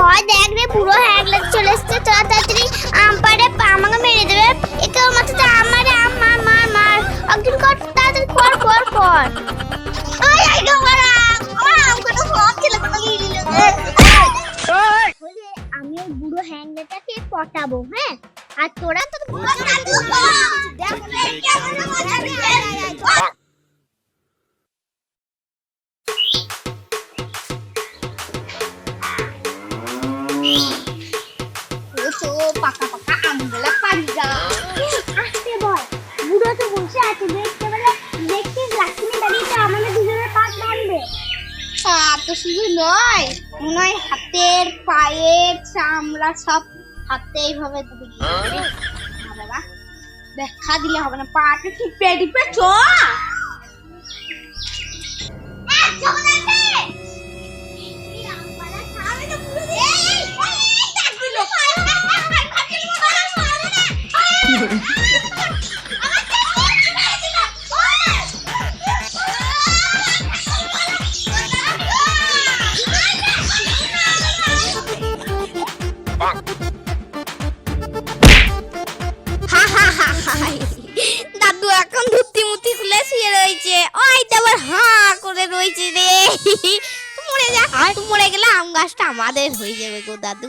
হয় দেখ রে পুরো হ্যাক লাগ চলে এসছে তোরা তাড়াতাড়ি আম পারে আমাকে মেরে দেবে একে ওর মাথাতে আম মারে আম মার মার মার অগ্নি কর তাড়াতাড়ি কর কর কর ওই আমার আম ছিল লিলি ওই বুড়ো হ্যাংলাটাকে পটাবো হ্যাঁ আর তোরা তো পাকা নয় মনে হয় হাতের পায়ের চামড়া সব হাতে এইভাবে বাবা দেখা দিলে হবে না পাটা টিপে টিপে চ মরে যা আর মরে গেলে আম গাছটা আমাদের হয়ে যাবে গো দাদু।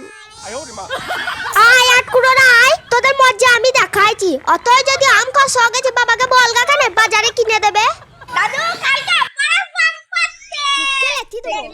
আয় আটকুড়ো না আয়। তোদের মজা আমি দেখাইছি। অতই যদি আম কষ গেছে বাবাকে বলগা কেন বাজারে কিনে দেবে। দাদু কালকে দেখ।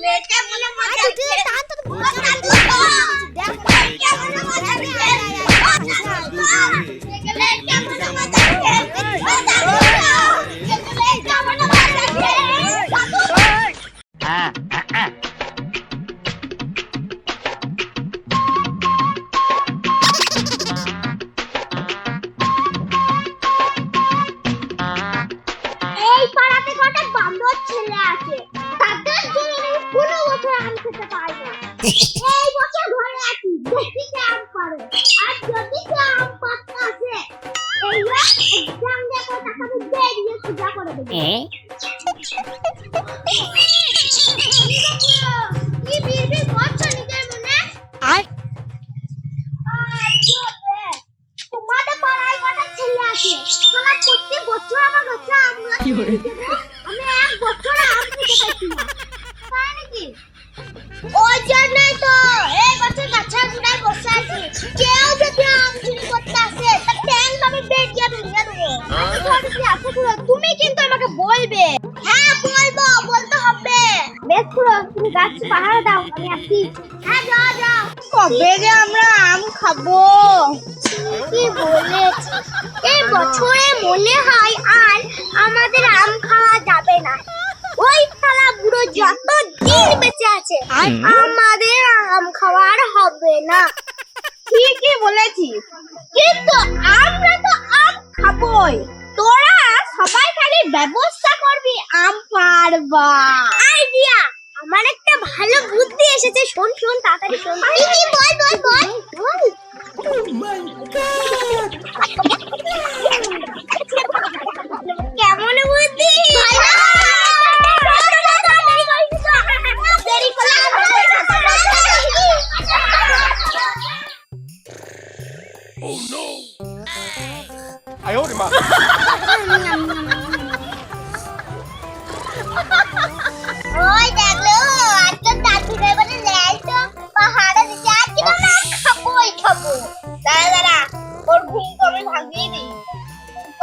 এই বছর ঘরে আছি। দেখি কে আম পারে আর যদি কে আম পাততে আসে এইবার এক্সাম দেখো তাকে বেরিয়ে পূজা করে দেবো। কি বিড়বিড় করছ নিজের মনে? আর? তোমাদের পাড়ায় কটা ছেলে আছে? তোমরা প্রত্যেক বছর আমার কাছে আম গাছ থেকে বলবে। হ্যাঁ বলব বলতে হবে। বেশ খুড়ো তুমি গাছ পাহাড় দাও আমি আসছি। হ্যাঁ যাও যাও। কবে যে আমরা আম খাব? কি বলেছি। এই বছরে মনে হয় আর আমাদের আম খাওয়া যাবে না। ওই শালা বুড়ো যত দিন বেঁচে আছে আমাদের ব্যবস্থা করবি আম পারবা। আইডিয়া আমার একটা ভালো বুদ্ধি এসেছে। শোন শোন তাড়াতাড়ি শোন। আমি কি বল বল বল। oh কেমন বুদ্ধি? Oh no! I owed him up.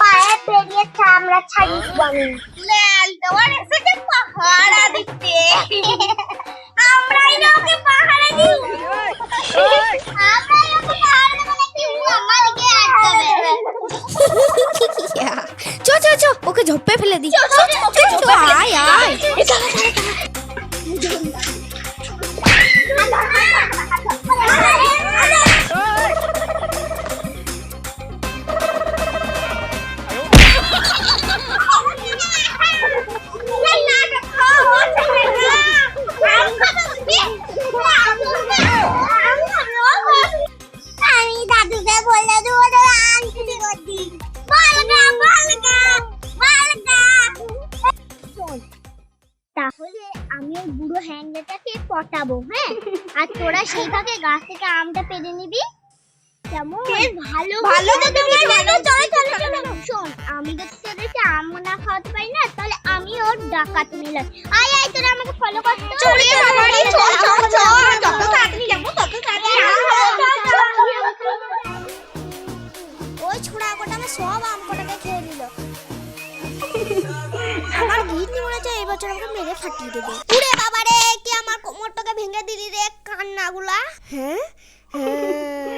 তা- তা- তাকে পায়ে বেরিয়ে আমরা ছাড়িয়ে দিব আমি লেল দেওয়ার এসেছে পাহারা দিতে। আমরাই না ওকে পাহারা দিই। আমরাই ওকে পাহারা দেবো নাকি ও আমাদেরকে আটকাবে। চ চ চ ওকে ঝোপে ফেলে দি চ চ আয় আমি ওই বুড়ো হ্যাংলাটাকে পটাবো হ্যাঁ? আর তোরা সেইভাবে গাছ থেকে আমটা পেরে নিবি। আমি ওর ডাকাত নিলাম আয় আয় তোরা আমাকে ফলো করছ আমার গিন্নি মনে হচ্ছে এবছর বছর আমাকে মেরে ফাটিয়ে দেবে। উড়ে বাবা কি আমার কোমরটাকে ভেঙে দিলি রে কান্নাগুলা? হ্যাঁ? ইয়ে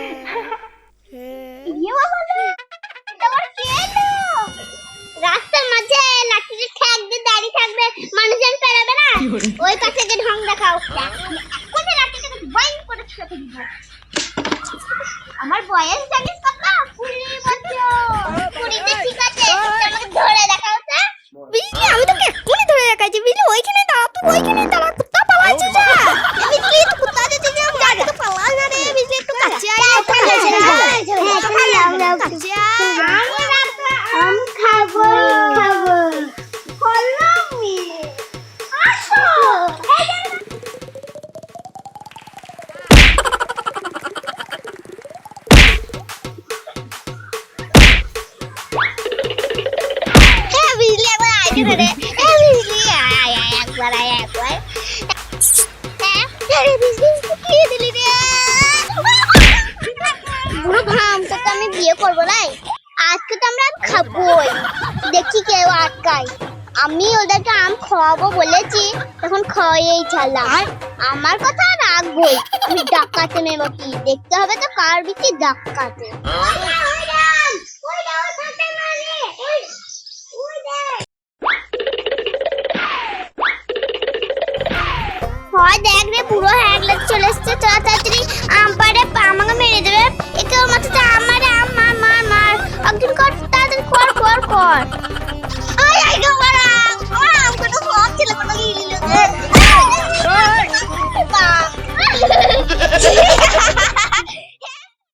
বুড়ো ভাম তোকে আমি বিয়ে করব নাই? আজকে তো আমরা আম খাবোই। দেখি কেউ আটকায়। আমি ওদেরকে আম খাওয়াবো বলেছি তখন খাওয়াই ছাড়লাম। আমার কথা রাখবোই আমি ডাকাতে নেব কি? দেখতে হবে তো কার বেশি ডাকাতে। হয় দেখ রে পুরো হ্যাগলে চলে এসছে। তাড়াতাড়ি আম পাড়ে আমাকে মেরে দেবে। একে ওর